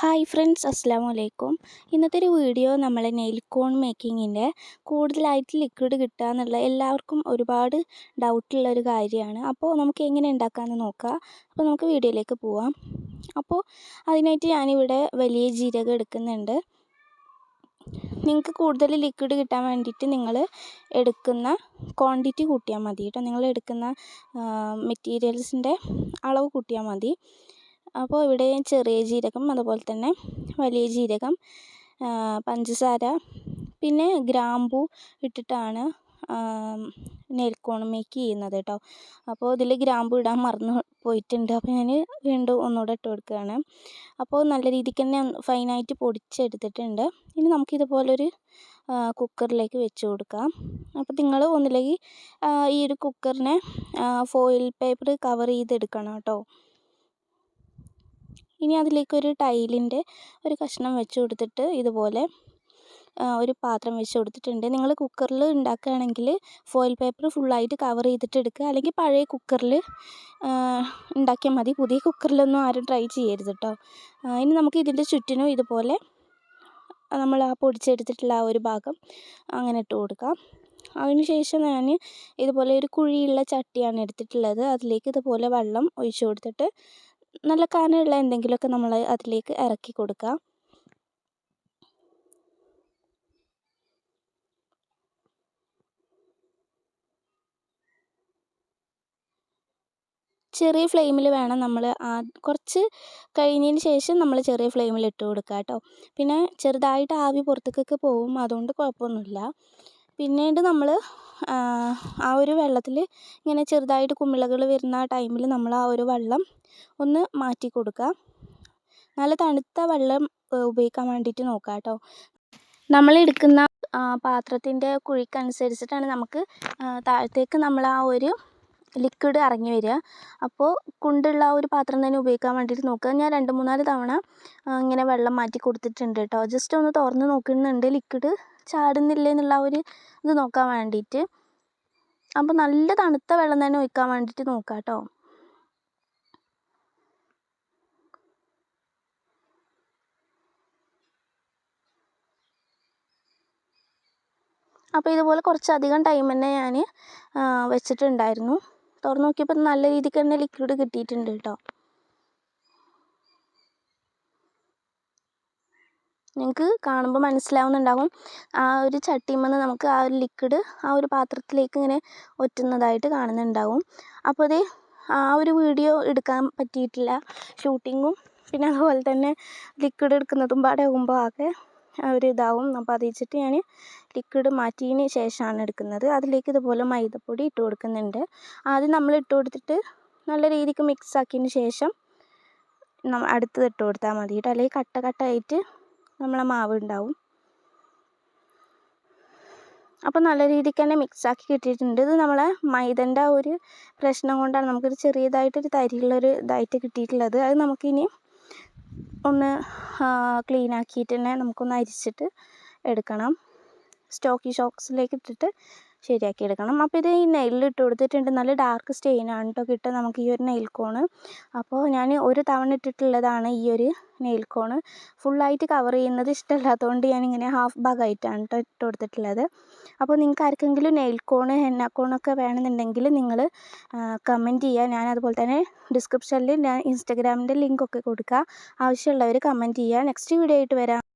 Hi friends അസ്സാം വലൈക്കും ഇന്നത്തെ ഒരു വീഡിയോ നമ്മൾ നെയിൽ കോൺ മേക്കിങ്ങിന്റെ കൂടുതലായിട്ട് ലിക്വിഡ് കിട്ടുക എന്നുള്ള എല്ലാവർക്കും ഒരുപാട് ഡൗട്ടുള്ള ഒരു കാര്യമാണ്. അപ്പോൾ നമുക്ക് എങ്ങനെ ഉണ്ടാക്കാമെന്ന് നോക്കാം. അപ്പോൾ നമുക്ക് വീഡിയോയിലേക്ക് പോവാം. അപ്പോൾ അതിനായിട്ട് ഞാനിവിടെ വലിയ ജീരകം എടുക്കുന്നുണ്ട്. നിങ്ങൾക്ക് കൂടുതൽ ലിക്വിഡ് കിട്ടാൻ വേണ്ടിയിട്ട് നിങ്ങൾ എടുക്കുന്ന ക്വാണ്ടിറ്റി കൂട്ടിയാൽ മതി കേട്ടോ. നിങ്ങൾ എടുക്കുന്ന മെറ്റീരിയൽസിന്റെ അളവ് കൂട്ടിയാൽ മതി. അപ്പോൾ ഇവിടെ ചെറിയ ജീരകം അതുപോലെ തന്നെ വലിയ ജീരകം പഞ്ചസാര പിന്നെ ഗ്രാമ്പു ഇട്ടിട്ടാണ് നെൽക്കോൺ മേക്ക് ചെയ്യുന്നത് കേട്ടോ. അപ്പോൾ ഇതിൽ ഗ്രാമ്പു ഇടാൻ മറന്നു പോയിട്ടുണ്ട്. അപ്പോൾ ഞാൻ വീണ്ടും ഒന്നുകൂടെ ഇട്ട് കൊടുക്കുകയാണ്. അപ്പോൾ നല്ല രീതിക്ക് തന്നെ ഫൈനായിട്ട് പൊടിച്ചെടുത്തിട്ടുണ്ട്. ഇനി നമുക്കിതുപോലൊരു കുക്കറിലേക്ക് വെച്ച് കൊടുക്കാം. അപ്പോൾ നിങ്ങൾ ഒന്നില്ലെങ്കിൽ ഈ ഒരു കുക്കറിനെ ഫോയിൽ പേപ്പർ കവർ ചെയ്തെടുക്കണം കേട്ടോ. ഇനി അതിലേക്കൊരു ടൈലിന്റെ ഒരു കഷ്ണം വെച്ച് കൊടുത്തിട്ട് ഇതുപോലെ ഒരു പാത്രം വെച്ച് കൊടുത്തിട്ടുണ്ട്. നിങ്ങൾ കുക്കറിൽ ഉണ്ടാക്കുകയാണെങ്കിൽ ഫോയിൽ പേപ്പർ ഫുള്ളായിട്ട് കവർ ചെയ്തിട്ട് എടുക്കുക. അല്ലെങ്കിൽ പഴയ കുക്കറിൽ ഉണ്ടാക്കിയാൽ മതി. പുതിയ കുക്കറിലൊന്നും ആരും ട്രൈ ചെയ്യരുത് കേട്ടോ ഇനി നമുക്ക് ഇതിന്റെ ചുറ്റിനും ഇതുപോലെ നമ്മൾ ആ പൊടിച്ചെടുത്തിട്ടുള്ള ആ ഒരു ഭാഗം അങ്ങനെ ഇട്ട് കൊടുക്കാം. അതിനുശേഷം ഞാൻ ഇതുപോലെ ഒരു കുഴിയുള്ള ചട്ടിയാണ് എടുത്തിട്ടുള്ളത്. അതിലേക്ക് ഇതുപോലെ വെള്ളം ഒഴിച്ചു കൊടുത്തിട്ട് നല്ല കനമുള്ള എന്തെങ്കിലുമൊക്കെ നമ്മൾ അതിലേക്ക് ഇറക്കി കൊടുക്കുക ചെറിയ ഫ്ലെയിമിൽ വേണം നമ്മൾ ആ കുറച്ച് കഴിഞ്ഞതിന് ശേഷം നമ്മൾ ചെറിയ ഫ്ലെയിമിൽ ഇട്ട് കൊടുക്കുക കേട്ടോ പിന്നെ ചെറുതായിട്ട് ആവി പുറത്തേക്കൊക്കെ പോവും അതുകൊണ്ട് കുഴപ്പമൊന്നുമില്ല. പിന്നീട് നമ്മൾ ആ ഒരു വെള്ളത്തിൽ ഇങ്ങനെ ചെറുതായിട്ട് കുമിളകൾ വരുന്ന ആ ടൈമിൽ നമ്മൾ ആ ഒരു വെള്ളം ഒന്ന് മാറ്റി കൊടുക്കുക. നല്ല തണുത്ത വെള്ളം ഉപയോഗിക്കാൻ വേണ്ടിയിട്ട് നോക്കുക കേട്ടോ. നമ്മൾ എടുക്കുന്ന പാത്രത്തിന്റെ കുഴിക്കനുസരിച്ചിട്ടാണ് നമുക്ക് താഴത്തേക്ക് നമ്മൾ ആ ഒരു ലിക്വിഡ് ഇറങ്ങി വരിക. അപ്പോൾ കുണ്ടുള്ള ആ ഒരു പാത്രം തന്നെ ഉപയോഗിക്കാൻ വേണ്ടിയിട്ട് നോക്കുക. ഞാൻ രണ്ട് മൂന്നാൽ തവണ ഇങ്ങനെ വെള്ളം മാറ്റി കൊടുത്തിട്ടുണ്ട് കേട്ടോ. ജസ്റ്റ് ഒന്ന് തുറന്ന് നോക്കുന്നുണ്ട്. ലിക്വിഡ് ചാടുന്നില്ലേ എന്നുള്ള ഒരു ഇത് നോക്കാൻ വേണ്ടിയിട്ട്. അപ്പോൾ നല്ല തണുത്ത വെള്ളം തന്നെ ഒഴിക്കാൻ വേണ്ടിയിട്ട് നോക്കുക കേട്ടോ. അപ്പോൾ ഇതുപോലെ കുറച്ചധികം ടൈം തന്നെ ഞാൻ വെച്ചിട്ടുണ്ടായിരുന്നു. തുറന്ന് നോക്കിയപ്പോൾ നല്ല രീതിക്ക് തന്നെ ലിക്വിഡ് കിട്ടിയിട്ടുണ്ട് കേട്ടോ നിങ്ങൾക്ക് കാണുമ്പോൾ മനസ്സിലാവുന്നുണ്ടാകും ആ ഒരു ചട്ടിയിൽ നമുക്ക് ആ ഒരു ലിക്വിഡ് ആ ഒരു പാത്രത്തിലേക്ക് ഇങ്ങനെ ഒറ്റുന്നതായിട്ട് കാണുന്നുണ്ടാവും. അപ്പോൾ അത് ആ ഒരു വീഡിയോ എടുക്കാൻ പറ്റിയിട്ടില്ല. ഷൂട്ടിങ്ങും പിന്നെ അതുപോലെ തന്നെ ലിക്വിഡ് എടുക്കുന്നതും പാടെ ആകുമ്പോൾ ആകെ ഒരു ഇതാവും അപ്പോൾ അത് വെച്ചിട്ട് ഞാൻ ലിക്വിഡ് മാറ്റിയതിന് ശേഷമാണ് എടുക്കുന്നത്. അതിലേക്ക് ഇതുപോലെ മൈദപ്പൊടി ഇട്ട് കൊടുക്കുന്നുണ്ട്. ആദ്യം നമ്മൾ ഇട്ട് കൊടുത്തിട്ട് നല്ല രീതിക്ക് മിക്സ് ആക്കിയതിന് ശേഷം അടുത്തത് ഇട്ട് കൊടുത്താൽ മതി കേട്ടോ. അല്ലെങ്കിൽ കട്ട കട്ടായിട്ട് നമ്മളെ മാവ് ഉണ്ടാവും. അപ്പോൾ നല്ല രീതിക്ക് തന്നെ മിക്സാക്കി കിട്ടിയിട്ടുണ്ട്. ഇത് നമ്മളെ മൈദന്റെ ആ ഒരു പ്രശ്നം കൊണ്ടാണ് നമുക്കൊരു ചെറിയതായിട്ടൊരു തരിയുള്ളൊരു ഇതായിട്ട് കിട്ടിയിട്ടുള്ളത്. അത് നമുക്കിനി ഒന്ന് ക്ലീൻ ആക്കിയിട്ട് തന്നെ നമുക്കൊന്ന് അരിച്ചിട്ട് എടുക്കണം. സ്റ്റോക്കി ഷോക്സിലേക്ക് ഇട്ടിട്ട് ശരിയാക്കി എടുക്കണം. അപ്പോൾ ഇത് ഈ ഇട്ട് കൊടുത്തിട്ടുണ്ട്. നല്ല ഡാർക്ക് സ്റ്റെയിനാണ് കേട്ടോ കിട്ടുക നമുക്ക് ഈ ഒരു നെയിൽ കോണ് അപ്പോൾ ഞാൻ ഒരു തവണ ഇട്ടിട്ടുള്ളതാണ് ഈ ഒരു നെയിൽ കോണ് ഫുള്ളായിട്ട് കവർ ചെയ്യുന്നത് ഇഷ്ടമല്ലാത്തതുകൊണ്ട് ഞാനിങ്ങനെ ഹാഫ് ഭാഗമായിട്ടാണ് കേട്ടോ ഇട്ട് കൊടുത്തിട്ടുള്ളത്. അപ്പോൾ നിങ്ങൾക്ക് ആർക്കെങ്കിലും നെയിൽ കോണ് ഹെന്ന കോണൊക്കെ വേണമെന്നുണ്ടെങ്കിൽ നിങ്ങൾ കമന്റ് ചെയ്യുക. ഞാൻ അതുപോലെ തന്നെ ഡിസ്ക്രിപ്ഷനിൽ ഞാൻ ഇൻസ്റ്റഗ്രാമിന്റെ ലിങ്കൊക്കെ കൊടുക്കുക. ആവശ്യമുള്ളവർ കമന്റ് ചെയ്യുക. നെക്സ്റ്റ് വീഡിയോ ആയിട്ട് വരാം.